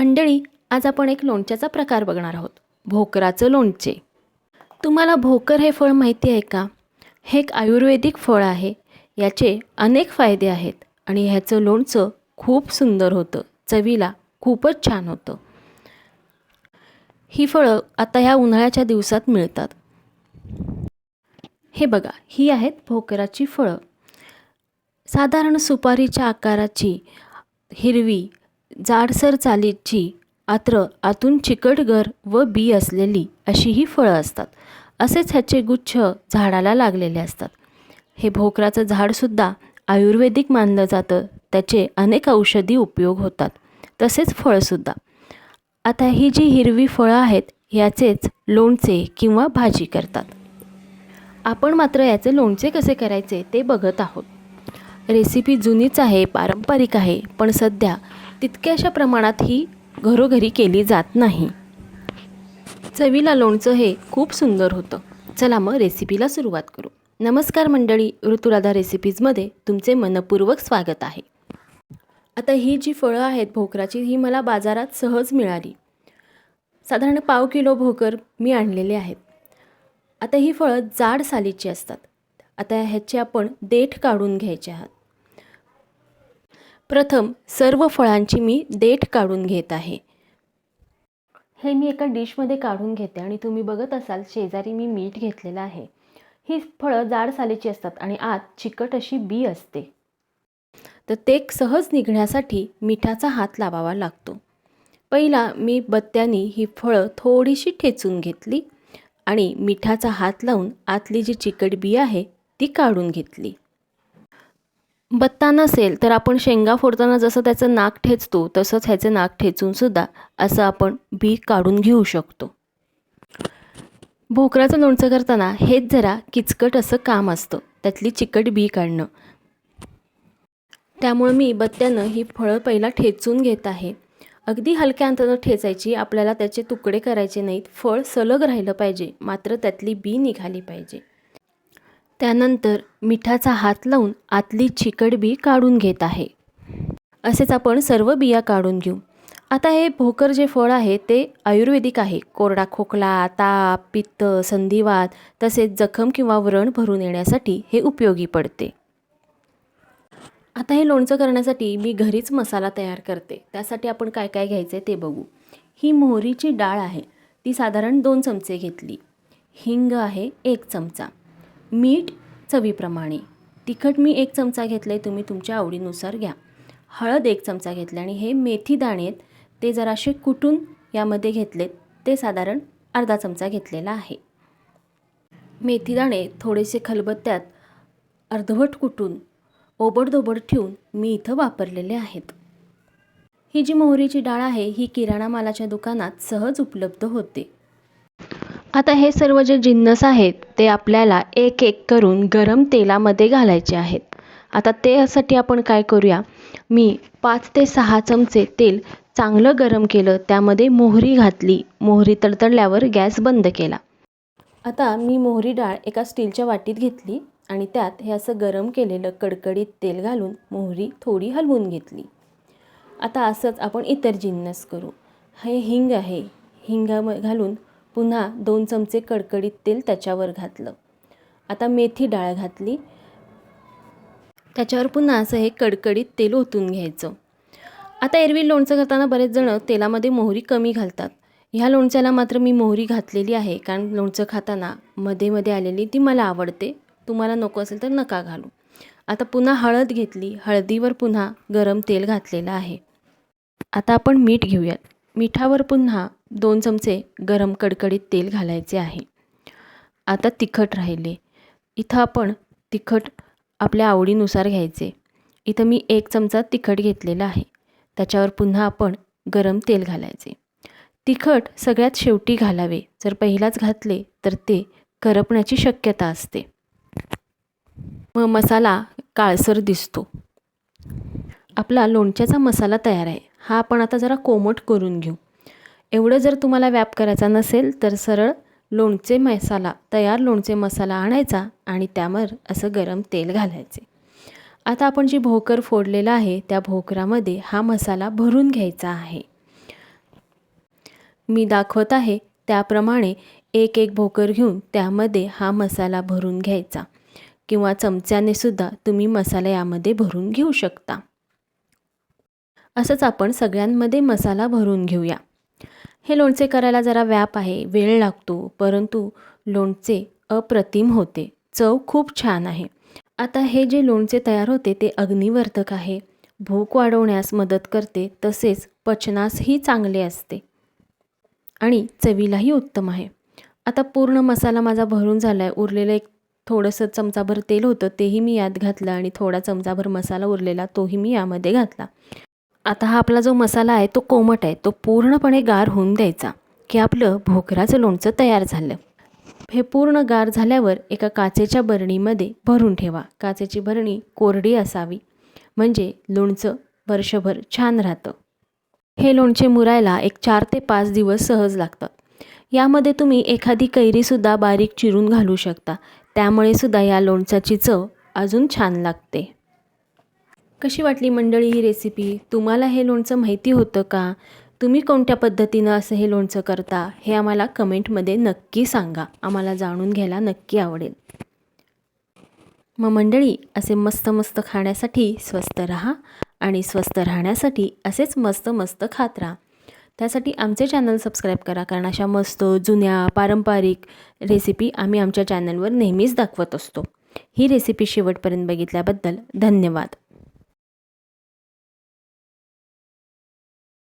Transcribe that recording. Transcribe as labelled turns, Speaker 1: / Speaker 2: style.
Speaker 1: मंडळी आज आपण एक लोणच्याचा प्रकार बघणार आहोत. भोकराचं लोणचे. तुम्हाला भोकर हे फळ माहिती आहे का? हे एक आयुर्वेदिक फळ आहे. याचे अनेक फायदे आहेत आणि ह्याचं लोणचं खूप सुंदर होतं. चवीला खूपच छान होतं. ही फळं आता ह्या उन्हाळ्याच्या दिवसात मिळतात. हे बघा ही आहेत भोकराची फळं. साधारण सुपारीच्या आकाराची हिरवी जाडसर चालीची आत्र आतून चिकटगर व बी असलेली अशी ही फळं असतात. असेच ह्याचे गुच्छ झाडाला लागलेले असतात. हे भोकराचं झाडसुद्धा आयुर्वेदिक मानलं जातं. त्याचे अनेक औषधी उपयोग होतात. तसेच फळसुद्धा आता ही जी हिरवी फळं आहेत याचेच लोणचे किंवा भाजी करतात. आपण मात्र याचे लोणचे कसे करायचे ते बघत आहोत. रेसिपी जुनीच आहे पारंपरिक आहे पण सध्या तितक्याशा प्रमाणात ही घरोघरी केली जात नाही. चवीला लोणचं हे खूप सुंदर होतं. चला मग रेसिपीला सुरुवात करू. नमस्कार मंडळी ऋतुराधा रेसिपीजमध्ये तुमचे मनपूर्वक स्वागत आहे. आता ही जी फळं आहेत भोकराची ही मला बाजारात सहज मिळाली. साधारण पाव किलो भोकर मी आणलेले आहेत. आता ही फळं जाड सालीची असतात. आता ह्याचे आपण देठ काढून घ्यायचे आहात. प्रथम सर्व फळांची मी देठ काढून घेत आहे. हे मी एका डिशमध्ये काढून घेते आणि तुम्ही बघत असाल शेजारी मी मीठ घेतलेलं आहे. ही फळं जाड सालीची असतात आणि आत चिकट अशी बी असते. तर ते सहज निघण्यासाठी मिठाचा हात लावावा लागतो. पहिला मी बत्त्यानी ही फळं थोडीशी ठेचून घेतली आणि मिठाचा हात लावून आतली जी चिकट बी आहे ती काढून घेतली. बत्ता नसेल तर आपण शेंगा फोडताना जसं त्याचं नाक ठेचतो तसंच ह्याचं नाक ठेचूनसुद्धा असं आपण बी काढून घेऊ शकतो. भोकराचं लोणचं करताना हेच जरा किचकट असं काम असतं त्यातली चिकट बी काढणं. त्यामुळे मी बत्त्यानं ही फळं पहिला ठेचून घेत आहे. अगदी हलक्या अंतरानं ठेचायची आपल्याला त्याचे तुकडे करायचे नाहीत फळ सलग राहिलं पाहिजे मात्र त्यातली बी निघाली पाहिजे. त्यानंतर मिठाचा हात लावून आतली चिकट बी काढून घेत आहे. असेच आपण सर्व बिया काढून घेऊ. आता हे भोकर जे फळ आहे ते आयुर्वेदिक आहे. कोरडा खोकला ताप पित्त संधिवात तसेच जखम किंवा व्रण भरून येण्यासाठी हे उपयोगी पडते. आता हे लोणचं करण्यासाठी मी घरीच मसाला तयार करते. त्यासाठी आपण काय काय घ्यायचं आहे ते बघू. ही मोहरीची डाळ आहे. ती साधारण दोन चमचे घेतली. हिंग आहे एक चमचा. मीठ चवीप्रमाणे. तिखट मी एक चमचा घेतले तुम्ही तुमच्या आवडीनुसार घ्या. हळद एक चमचा घेतला आणि हे मेथी दाणे आहेत. ते जराशे कुटून यामध्ये घेतलेत. ते साधारण अर्धा चमचा घेतलेला आहे. मेथी दाणे थोडेसे खलबत्त्यात अर्धवट कुटून ओबडधोबड ठेवून मी इथं वापरलेले आहेत. ही जी मोहरीची डाळ आहे ही किराणा मालाच्या दुकानात सहज उपलब्ध होते. आता हे सर्व जे जिन्नस आहेत ते आपल्याला एक एक करून गरम तेलामध्ये घालायचे आहेत. आता तेसाठी आपण काय करूया? मी पाच ते सहा चमचे तेल चांगलं गरम केलं त्यामध्ये मोहरी घातली. मोहरी तडतडल्यावर गॅस बंद केला. आता मी मोहरी डाळ एका स्टीलच्या वाटीत घेतली आणि त्यात हे असं गरम केलेलं कडकडीत तेल घालून मोहरी थोडी हलवून घेतली. आता असंच आपण इतर जिन्नस करू. हे हिंग आहे. हिंग घालून पुन्हा दोन चमचे कडकडीत तेल त्याच्यावर घातलं. आता मेथी डाळ घातली. त्याच्यावर पुन्हा असं हे कडकडीत तेल ओतून घ्यायचं. आता एरवी लोणचं करताना बरेच जण तेलामध्ये मोहरी कमी घालतात. ह्या लोणच्याला मात्र मी मोहरी घातलेली आहे कारण लोणचं खाताना मध्ये मध्ये आलेली ती मला आवडते. तुम्हाला नको असेल तर नका घालू. आता पुन्हा हळद घेतली. हळदीवर पुन्हा गरम तेल घातलेलं आहे. आता आपण मीठ घेऊयात. मिठावर पुन्हा दोन चमचे गरम कडकडीत तेल घालायचे आहे. आता तिखट राहिले. इथं आपण तिखट आपल्या आवडीनुसार घ्यायचे. इथं मी एक चमचा तिखट घेतलेला आहे. त्याच्यावर पुन्हा आपण गरम तेल घालायचे. तिखट सगळ्यात शेवटी घालावे. जर पहिलाच घातले तर ते करपण्याची शक्यता असते. मग मसाला काळसर दिसतो. आपला लोणच्याचा मसाला तयार आहे. हा आपण आता जरा कोमट करून घेऊ. एवढं जर तुम्हाला व्याप करायचा नसेल तर सरळ लोणचे मसाला तयार लोणचे मसाला आणायचा आणि त्यावर असं गरम तेल घालायचे. आता आपण जी भोकर फोडलेला आहे त्या भोकरामध्ये हा मसाला भरून घ्यायचा आहे. मी दाखवत आहे त्याप्रमाणे एक एक भोकर घेऊन त्यामध्ये हा मसाला भरून घ्यायचा. किंवा चमच्याने सुद्धा तुम्ही मसाला यामध्ये भरून घेऊ शकता. असंच आपण सगळ्यांमध्ये मसाला भरून घेऊया. हे लोणचे करायला जरा व्याप आहे वेळ लागतो परंतु लोणचे अप्रतिम होते. चव खूप छान आहे. आता हे जे लोणचे तयार होते ते अग्निवर्धक आहे. भूक वाढवण्यास मदत करते तसेच पचनासही चांगले असते. आणि चवीलाही उत्तम आहे. आता पूर्ण मसाला माझा भरून झाला आहे उरलेलं एक थोडंसं चमचाभर तेल होतं तेही मी यात घातलं आणि थोडा चमचाभर मसाला उरलेला तोही मी यामध्ये घातला. आता हा आपला जो मसाला आहे तो कोमट आहे. तो पूर्णपणे गार होऊन द्यायचा. की आपलं भोकराचं लोणचं तयार झालं. हे पूर्ण गार झाल्यावर एका काचेच्या बरणीमध्ये भरून ठेवा. काचेची बरणी कोरडी असावी. म्हणजे लोणचं वर्षभर छान राहतं. हे लोणचे मुरायला एक चार ते पाच दिवस सहज लागतात. यामध्ये तुम्ही एखादी कैरीसुद्धा बारीक चिरून घालू शकता. त्यामुळे सुद्धा या लोणच्याची चव अजून छान लागते. कशी वाटली मंडळी ही रेसिपी तुम्हाला हे लोणचं माहिती होतं का? तुम्ही कोणत्या पद्धतीनं असं हे लोणचं करता हे आम्हाला कमेंटमध्ये नक्की सांगा. आम्हाला जाणून घ्यायला नक्की आवडेल. मग मंडळी असे मस्त मस्त खाण्यासाठी स्वस्त राहा आणि स्वस्त राहण्यासाठी असेच मस्त मस्त खात राहा. त्यासाठी आमचे चॅनल सबस्क्राईब करा कारण अशा मस्त जुन्या पारंपरिक रेसिपी आम्ही आमच्या चॅनलवर नेहमीच दाखवत असतो. ही रेसिपी शेवटपर्यंत बघितल्याबद्दल धन्यवाद.